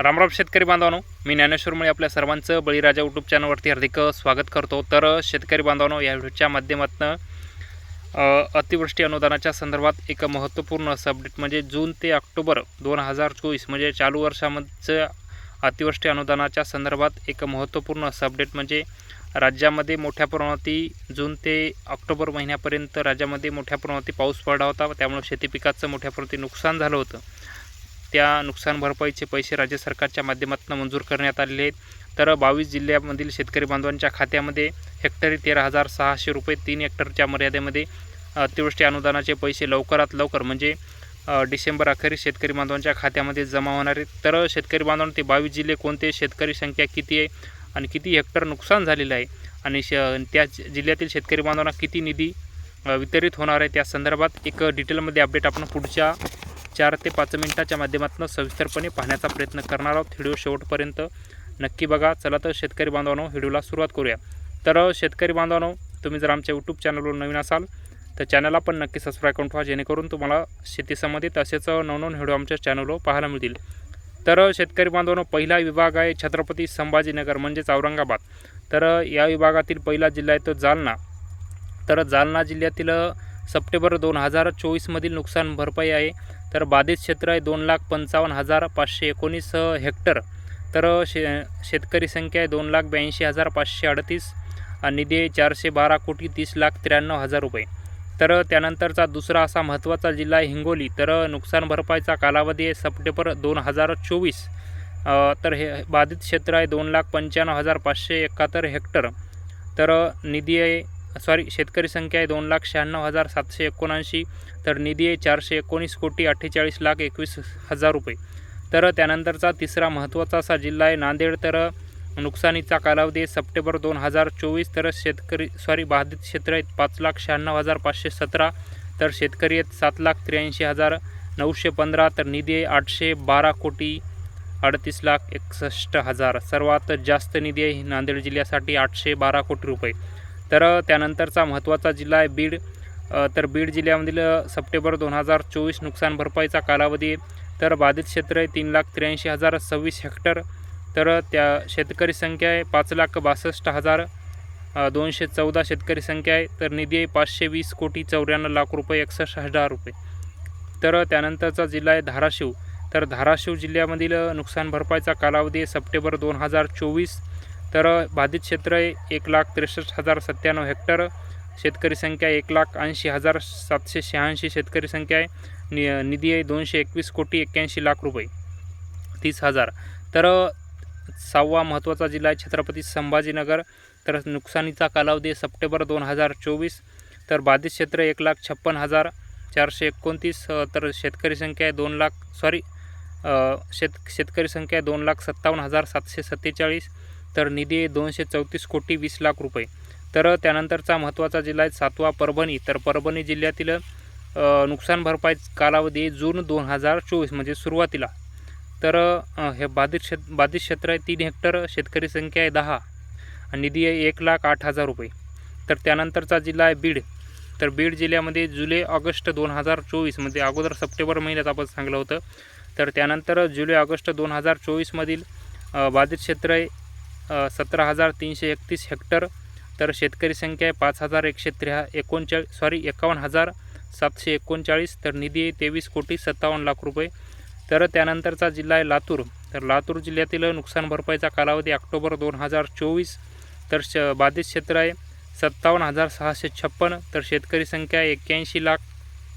रामराम शेतकरी बांधवांनो मी ज्ञानेश्वरमुळे आपल्या सर्वांचं बळीराजा यूट्यूब चॅनलवरती हार्दिक स्वागत करतो. तर शेतकरी बांधवांनो या व्हिडिओच्या माध्यमातून अतिवृष्टी अनुदानाच्या संदर्भात एक महत्त्वपूर्ण असं अपडेट म्हणजे जून ते ऑक्टोबर दोन हजार चोवीस म्हणजे चालू वर्षामध्ये अतिवृष्टी अनुदानाच्या संदर्भात एक महत्त्वपूर्ण असं अपडेट म्हणजे राज्यामध्ये मोठ्या प्रमाणावरती जून ते ऑक्टोबर महिन्यापर्यंत राज्यामध्ये मोठ्या प्रमाणावरती पाऊस पडला होता. त्यामुळे शेती पिकाचं मोठ्या प्रमाणात नुकसान झालं होतं. त्या नुकसान भरपाईचे पैसे राज्य सरकारच्या माध्यमातून मंजूर करण्यात आलेले आहेत. तर बावीस जिल्ह्यामधील शेतकरी बांधवांच्या खात्यामध्ये हेक्टरी तेरा हजार सहाशे रुपये तीन हेक्टरच्या मर्यादेमध्ये अतिवृष्टी अनुदानाचे पैसे लवकरात लवकर म्हणजे डिसेंबर अखेरीस शेतकरी बांधवांच्या खात्यामध्ये जमा होणार आहेत. तर शेतकरी बांधवांना ते बावीस जिल्हे कोणते शेतकरी संख्या किती आहे? आणि किती हेक्टर नुकसान झालेलं आहे? आणि श त्या जिल्ह्यातील शेतकरी बांधवांना किती निधी वितरित होणार आहे? त्या संदर्भात एक डिटेलमध्ये अपडेट आपण पुढच्या चार ते पाच मिनिटाच्या माध्यमातून सविस्तरपणे पाहण्याचा प्रयत्न करणार आहोत. व्हिडिओ शेवटपर्यंत नक्की बघा. चला तर शेतकरी बांधवांनो व्हिडिओला सुरुवात करूया. तर शेतकरी बांधवांनो तुम्ही जर आमच्या यूट्यूब चॅनलवर नवीन असाल तर चॅनलला पण नक्की सबस्क्राईब करून ठेवा जेणेकरून तुम्हाला शेतीसंबंधित असेच नवनवन व्हिडिओ आमच्या चॅनलवर पाहायला मिळतील. तर शेतकरी बांधवांनो पहिला विभाग आहे छत्रपती संभाजीनगर म्हणजेच औरंगाबाद. तर या विभागातील पहिला जिल्हा आहे तो जालना. तर जालना जिल्ह्यातील सप्टेंबर दोन हजार चोवीसमधील नुकसान भरपाई आहे. तर बाधित क्षेत्र आहे दोन लाख पंचावन्न हजार पाचशे एकोणीस हेक्टर. तर शे शेतकरी संख्या आहे दोन लाख ब्याऐंशी हजार पाचशे अडतीस निधी आहे चारशे बारा कोटी तीस लाख त्र्याण्णव हजार रुपये. तर त्यानंतरचा दुसरा असा महत्त्वाचा जिल्हा आहे हिंगोली. तर नुकसान भरपाईचा कालावधी आहे सप्टेंबर दोन हजार चोवीस. तर हे बाधित क्षेत्र आहे दोन लाख पंच्याण्णव हजार पाचशे एकाहत्तर हेक्टर. तर निधी आहे सॉरी शेतकरी संख्या आहे दोन लाख शहाण्णव हजार सातशे एकोणऐंशी तर निधी आहे चारशे एकोणीस कोटी अठ्ठेचाळीस लाख एकवीस हजार रुपये. तर त्यानंतरचा तिसरा महत्त्वाचा असा जिल्हा आहे नांदेड तर नुकसानीचा कालावधी आहे सप्टेंबर दोन हजार चोवीस तर शेतकरी सॉरी बाधित क्षेत्र आहेत पाच लाख शहाण्णव हजार पाचशे सतरा तर शेतकरी आहेत सात लाख त्र्याऐंशी हजार नऊशे पंधरा तर निधी आहे आठशे बारा कोटी अडतीस लाख एकसष्ट हजार. सर्वात जास्त निधी आहे नांदेड जिल्ह्यासाठी आठशे बारा कोटी रुपये. तर त्यानंतरचा महत्त्वाचा जिल्हा आहे बीड. तर बीड जिल्ह्यामधील सप्टेंबर दोन हजार चोवीस नुकसान भरपाईचा कालावधी तर बाधित क्षेत्र आहे तीन लाख त्र्याऐंशी हजार सव्वीस हेक्टर. तर त्या शेतकरी संख्या आहे पाच लाख बासष्ट हजार दोनशे चौदा शेतकरी संख्या आहे. तर निधी आहे पाचशे वीस कोटी चौऱ्याण्णव लाख रुपये एकसष्ट हजार रुपये. तर त्यानंतरचा जिल्हा आहे धाराशिव. तर धाराशिव जिल्ह्यामधील नुकसान भरपाईचा कालावधी आहे सप्टेंबर दोन हजार चोवीस. तर बाधित क्षेत्र एक लाख त्रेसष्ट हजार सत्त्याण्णव हेक्टर. शेतकरी संख्या एक लाख ऐंशी हजार सातशे शहाऐंशी शेतकरी संख्या आहे. नि निधी आहे दोनशे एकवीस कोटी एक्क्याऐंशी लाख रुपये. तीस हजार. तर सहावा महत्त्वाचा जिल्हा आहे छत्रपती संभाजीनगर. तर नुकसानीचा कालावधी सप्टेंबर दोन हजार चोवीस. तर बाधित क्षेत्र एक लाख छप्पन हजार चारशे एकोणतीस. तर शेतकरी संख्या आहे दोन लाख सॉरी शेत शेतकरी संख्या आहे दोन लाख सत्तावन्न हजार सातशे सत्तेचाळीस. तर निधी दोनशे चौतीस कोटी वीस लाख रुपये. तर त्यानंतरचा महत्त्वाचा जिल्हा आहे सातवा परभणी. तर परभणी जिल्ह्यातील नुकसान भरपाई कालावधी जून दोन हजार चोवीस म्हणजे सुरुवातीला. तर हे बाधित क्षेत बाधित क्षेत्र आहे तीन हेक्टर शेतकरी संख्या आहे दहा आणि निधी आहे एक लाख आठ हजार रुपये. तर त्यानंतरचा जिल्हा आहे बीड. तर बीड जिल्ह्यामध्ये जुलै ऑगस्ट दोन हजार चोवीसमध्ये म्हणजे अगोदर सप्टेंबर महिन्यात आपण सांगलं होतं. तर त्यानंतर जुलै ऑगस्ट दोन हजार चोवीसमधील बाधित क्षेत्र आहे सतरा हजार तीनशे एकतीस हेक्टर तर शेतकरी संख्या आहे पाच हजार एकशे त्र्या एकोणचाळीस सॉरी एकावन्न हजार सातशे एकोणचाळीस तर निधी आहे तेवीस कोटी सत्तावन्न लाख रुपये. तर त्यानंतरचा जिल्हा आहे लातूर. तर लातूर जिल्ह्यातील नुकसान भरपाईचा कालावधी ऑक्टोबर दोन हजार चोवीस तर श बाधित क्षेत्र आहे सत्तावन्न हजार सहाशे छप्पन तर शेतकरी संख्या आहे एक्क्याऐंशी लाख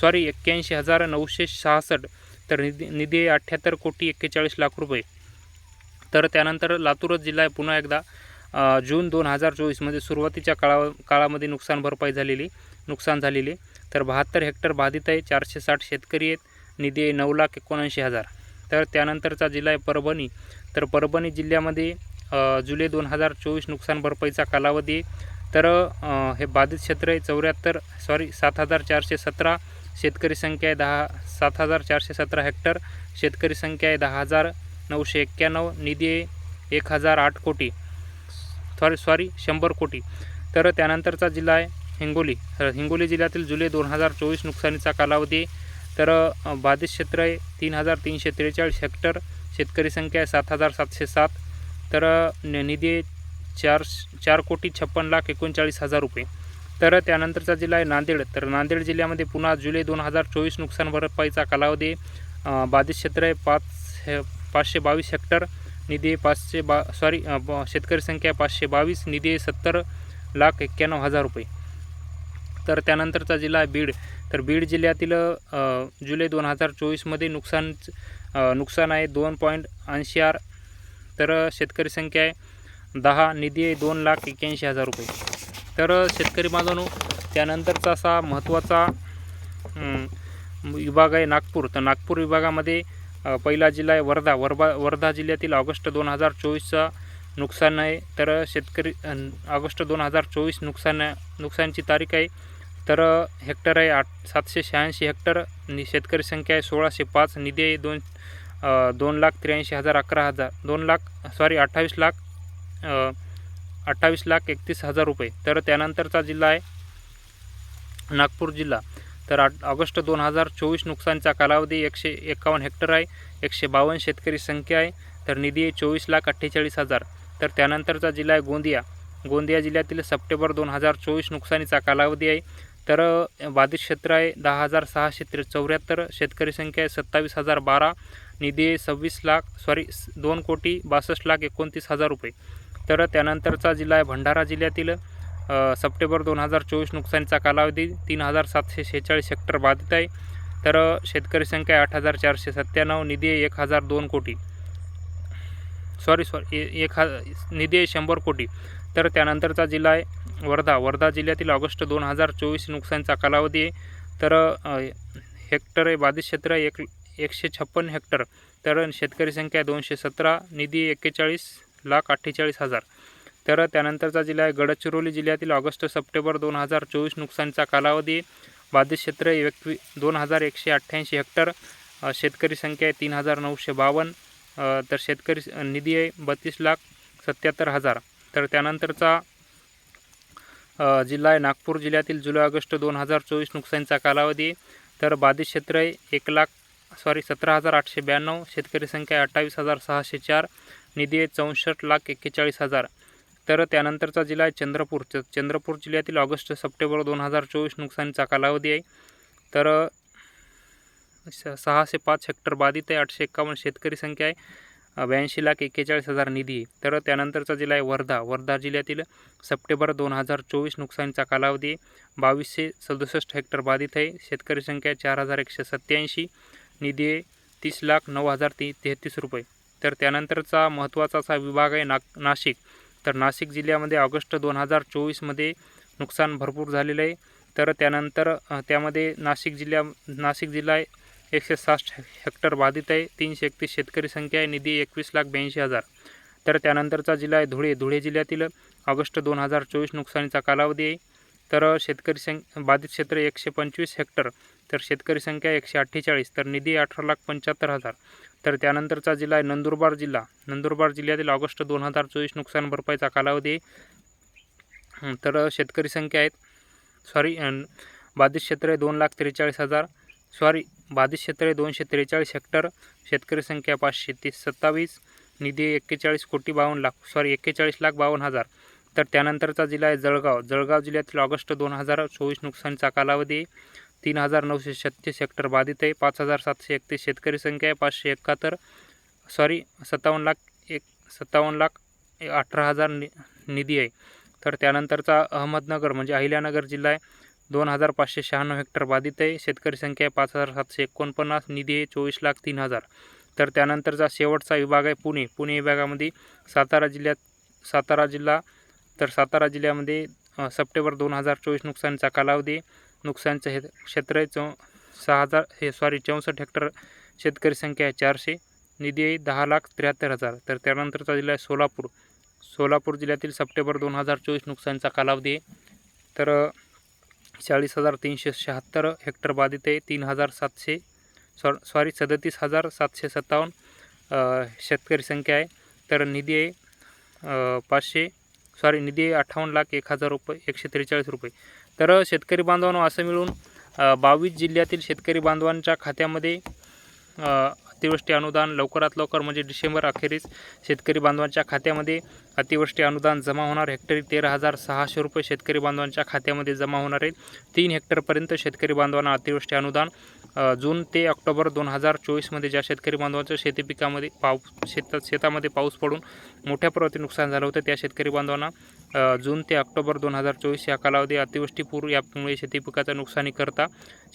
सॉरी एक्क्याऐंशी हजार नऊशे सहासष्ट तर निधी निधी आहे अठ्ठ्याहत्तर कोटी एक्केचाळीस लाख रुपये. तर त्यानंतर लातूरच जिल्हा आहे. पुन्हा एकदा जून दोन हजार चोवीसमध्ये सुरुवातीच्या काळा काळामध्ये नुकसान भरपाई झालेली नुकसान झालेली. तर बहात्तर हेक्टर बाधित आहे चारशे साठ शेतकरी आहेत. निधी आहे नऊ लाख एकोणऐंशी हजार. तर त्यानंतरचा जिल्हा आहे परभणी. तर परभणी जिल्ह्यामध्ये जुलै दोन हजार चोवीस नुकसान भरपाईचा कालावधी तर हे बाधित क्षेत्र आहे चौऱ्याहत्तर सॉरी सात हजार चारशे सतरा शेतकरी संख्या आहे दहा सात हजार चारशे सतरा हेक्टर शेतकरी संख्या आहे दहा हजार नऊशे एक्क्याण्णव निधी एक हजार आठ कोटी. सॉरी सॉरी शंभर कोटी. तर त्यानंतरचा जिल्हा आहे हिंगोली. तर हिंगोली जिल्ह्यातील जुलै दोन हजार चोवीस नुकसानीचा कालावधी. तर बाधित क्षेत्र आहे तीन हजार तीनशे त्रेचाळीस हेक्टर. शेतकरी संख्या आहे सात हजार सातशे सात. तर न- निधी चार चार कोटी छप्पन लाख एकोणचाळीस हजार रुपये. तर त्यानंतरचा जिल्हा आहे नांदेड. तर नांदेड जिल्ह्यामध्ये पुन्हा जुलै दोन हजार चोवीस नुकसान भरपाईचा कालावधी. बाधित क्षेत्र आहे पाच हे पाचशे बावीस हेक्टर निधी पाचशे बा सॉरी ब- शेतकरी संख्या पाचशे बावीस निधी सत्तर लाख एक्क्याण्णव हजार रुपये. तर त्यानंतरचा जिल्हा आहे बीड. तर बीड जिल्ह्यातील जुलै दोन हजार चोवीसमध्ये नुकसान नुकसान आहे दोन पॉईंट ऐंशी आर. तर शेतकरी संख्या आहे दहा निधी आहे दोन लाख एक्क्याऐंशी हजार रुपये. तर शेतकरी बांधवांनो त्यानंतरचा असा महत्त्वाचा विभाग आहे नागपूर. तर नागपूर विभागामध्ये पहिला जिल्हा आहे वर्धा. वर्धा वर्धा जिल्ह्यातील ऑगस्ट दोन हजार चोवीसचा नुकसान आहे. तर शेतकरी ऑगस्ट दोन हजार चोवीस नुकसान नुकसानची तारीख आहे. तर हेक्टर आहे आठ सातशे शहाऐंशी हेक्टर. नि शेतकरी संख्या आहे सोळाशे पाच. निधी आहे दोन दोन लाख त्र्याऐंशी हजार अकरा हजार. दोन लाख सॉरी अठ्ठावीस लाख अठ्ठावीस लाख एकतीस हजार रुपये. तर त्यानंतरचा जिल्हा आहे नागपूर जिल्हा. तर आठ ऑगस्ट दोन हजार चोवीस नुकसानचा कालावधी एकशे एकावन्न हेक्टर आहे एकशे बावन्न शेतकरी संख्या आहे तर निधी आहे चोवीस लाख अठ्ठेचाळीस हजार. तर त्यानंतरचा जिल्हा आहे गोंदिया. गोंदिया जिल्ह्यातील सप्टेंबर दोन हजार चोवीस नुकसानीचा कालावधी आहे तर बाधित क्षेत्र आहे दहा हजार सहाशे त्रे चौऱ्याहत्तर शेतकरी संख्या आहे सत्तावीस हजार बारा निधी आहे सव्वीस लाख सॉरी दोन कोटी बासष्ट लाख एकोणतीस हजार रुपये. तर त्यानंतरचा जिल्हा आहे भंडारा जिल्ह्यातील सप्टेंबर दोन हजार चोवीस नुकसानीचा कालावधी तीन हजार सातशे शेहेचाळीस हेक्टर बाधित आहे. तर शेतकरी संख्या आठ हजार चारशे सत्त्याण्णव निधी एक हजार दोन कोटी. सॉरी सॉरी एक हा निधी आहे शंभर कोटी. तर त्यानंतरचा जिल्हा आहे वर्धा. वर्धा जिल्ह्यातील ऑगस्ट दोन हजार चोवीस नुकसानीचा कालावधी आहे. तर हेक्टर आहे बाधित क्षेत्र एक एकशे छप्पन हेक्टर. तर शेतकरी संख्या दोनशे सतरा निधी एक्केचाळीस लाख अठ्ठेचाळीस हजार. तर त्यानंतरचा जिल्हा आहे गडचिरोली जिल्ह्यातील ऑगस्ट सप्टेंबर दोन हजार चोवीस नुकसानचा कालावधी. बाधित क्षेत्र आहे एकवी दोन हजार एकशे अठ्ठ्याऐंशी हेक्टर. शेतकरी संख्या आहे तीन हजार नऊशे बावन्न. तर शेतकरी निधी आहे बत्तीस लाख सत्याहत्तर हजार. तर त्यानंतरचा जिल्हा आहे नागपूर जिल्ह्यातील जुलै ऑगस्ट दोन हजार चोवीस नुकसानीचा कालावधी. तर बाधित क्षेत्र आहे एक लाख सॉरी सतरा हजार आठशे ब्याण्णव. शेतकरी संख्या आहे अठ्ठावीस हजार सहाशे चार. निधी आहे चौसष्ट लाख एक्केचाळीस हजार. तर त्यानंतरचा जिल्हा आहे चंद्रपूर च चंद्रपूर जिल्ह्यातील ऑगस्ट सप्टेंबर दोन हजार चोवीस नुकसानीचा कालावधी आहे. तर सहाशे पाच हेक्टर बाधित आहे आठशे एक्कावन्न शेतकरी संख्या आहे ब्याऐंशी लाख एक्केचाळीस हजार निधी आहे. तर त्यानंतरचा जिल्हा आहे वर्धा. वर्धा जिल्ह्यातील सप्टेंबर दोन हजार चोवीस नुकसानीचा कालावधी आहे. बावीसशे सदुसष्ट हेक्टर बाधित आहे. शेतकरी संख्या चार हजार एकशे सत्त्याऐंशी. निधी आहे तीस लाख नऊ हजार ती तेहतीस रुपये. तर त्यानंतरचा महत्त्वाचा असा विभाग आहे नाग नाशिक. तर नाशिक जिल्ह्यामध्ये ऑगस्ट दोन हजार चोवीसमध्ये नुकसान भरपूर झालेलं आहे. तर त्यानंतर त्यामध्ये नाशिक जिल्ह्या नाशिक जिल्हा आहे एकशे साठ हेक्टर बाधित आहे तीनशे एकतीस शेतकरी संख्या आहे निधी एकवीस लाख ब्याऐंशी हजार. तर त्यानंतरचा जिल्हा आहे धुळे धुळे जिल्ह्यातील ऑगस्ट दोन हजार चोवीस नुकसानीचा कालावधी आहे. तर शेतकरी सं बाधित क्षेत्र एकशे पंचवीस हेक्टर तर शेतकरी संख्या एकशे अठ्ठेचाळीस तर निधी अठरा लाख पंच्याहत्तर हजार. तर त्यानंतरचा जिल्हा आहे नंदुरबार जिल्हा. नंदुरबार जिल्ह्यातील ऑगस्ट दोन हजार चोवीस नुकसान भरपाईचा कालावधी तर शेतकरी संख्या आहेत. सॉरी बाधित क्षेत्र आहे दोन लाख त्रेचाळीस हजार. सॉरी बाधित क्षेत्र आहे दोनशे त्रेचाळीस हेक्टर. शेतकरी संख्या पाचशे तीस सत्तावीस. निधी एक्केचाळीस कोटी बावन्न लाख. सॉरी एक्केचाळीस लाख बावन्न हजार. तर त्यानंतरचा जिल्हा आहे जळगाव. जळगाव जिल्ह्यातील ऑगस्ट दोन हजार चोवीस नुकसानीचा कालावधी तीन हजार नऊशे छत्तीस हेक्टर बाधित आहे. पाच हजार सातशे एकतीस शेतकरी संख्या आहे. पाचशे एकाहत्तर सॉरी सत्तावन्न लाख एक सत्तावन्न लाख अठरा हजार नि निधी आहे. तर त्यानंतरचा अहमदनगर म्हणजे अहिल्यानगर जिल्हा आहे. दोन हजार पाचशे शहाण्णव हेक्टर बाधित आहे. शेतकरी संख्या आहे. पाच हजार सातशे एकोणपन्नास निधी आहे. चोवीस लाख तीन हजार. तर त्यानंतरचा शेवटचा विभाग आहे पुणे. पुणे विभागामध्ये सातारा जिल्ह्यात सातारा जिल्हा तर सातारा जिल्ह्यामध्ये सप्टेंबर दोन हजार चोवीस नुकसानीचा कालावधी नुकसानचं हे क्षेत्र आहे. चौ सहा हजार हे सॉरी चौसष्ट हेक्टर शेतकरी संख्या आहे. चारशे. निधी आहे दहा लाख त्र्याहत्तर हजार. तर त्यानंतरचा जिल्हा आहे सोलापूर. सोलापूर जिल्ह्यातील सप्टेंबर दोन हजार चोवीस नुकसानीचा कालावधी आहे. तर चाळीस हजार तीनशे शहात्तर हेक्टर बाधित आहे. तीन हजार सातशे सॉ सॉरी सदतीस हजार सातशे सत्तावन्न शेतकरी संख्या आहे. तर निधी आहे पाचशे सॉरी निधी आहे अठ्ठावन्न लाख एक हजार रुपये एकशे त्रेचाळीस रुपये. तर शेतकरी बांधवांनो असं मिळून बावीस जिल्ह्यातील शेतकरी बांधवांच्या खात्यामध्ये अतिवृष्टी अनुदान लवकरात लवकर म्हणजे डिसेंबर अखेरीस शेतकरी बांधवांच्या खात्यामध्ये अतिवृष्टी अनुदान जमा होणार. हेक्टरी तेरा हजार सहाशे रुपये शेतकरी बांधवांच्या खात्यामध्ये जमा होणार आहे. तीन हेक्टरपर्यंत शेतकरी बांधवांना अतिवृष्टी अनुदान जून ते ऑक्टोबर दोन हजार चोवीसमध्ये ज्या शेतकरी बांधवांच्या शेती पिकामध्ये पाऊस शेतात शेतामध्ये पाऊस पडून मोठ्या प्रमाणात नुकसान झालं होतं त्या शेतकरी बांधवांना जून ते ऑक्टोबर दोन हजार चोवीस या कालावधी अतिवृष्टीपूर यामुळे शेती पिकाचं नुकसानी करता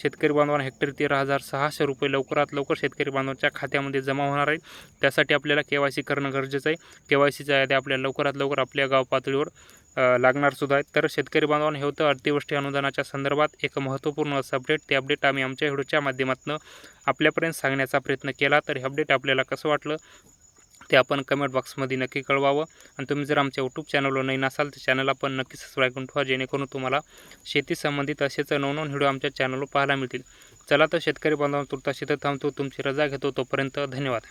शेतकरी बांधवांना हेक्टर तेरा हजार सहाशे रुपये लवकरात लवकर शेतकरी बांधवांच्या खात्यामध्ये जमा होणार आहे. त्यासाठी आपल्याला के वाय सी करणं गरजेचं आहे. के वाय सीच्या याद्या आपल्याला लवकरात लवकर आपल्या गाव पातळीवर लागणार सुद्धा आहेत. तर शेतकरी बांधवांना हे होतं अतिवृष्टी अनुदानाच्या संदर्भात एक महत्त्वपूर्ण असं अपडेट ते अपडेट आम्ही आमच्या व्हिडिओच्या माध्यमातून आपल्यापर्यंत सांगण्याचा प्रयत्न केला. तर हे अपडेट आपल्याला कसं वाटलं? ते आपण कमेंट बॉक्समध्ये नक्की कळवावं. आणि तुम्ही जर आमच्या यूट्यूब चॅनलवर नवीन असाल तर चॅनल आपण नक्की सबस्क्राईब करून ठेवा जेणेकरून तुम्हाला शेती संबंधित असेच नवनवन व्हिडिओ आमच्या चॅनलवर पाहायला मिळतील. चला तर शेतकरी बांधवांना तुर्ता शेतात थांबतो. तुमची रजा घेतो. तोपर्यंत धन्यवाद.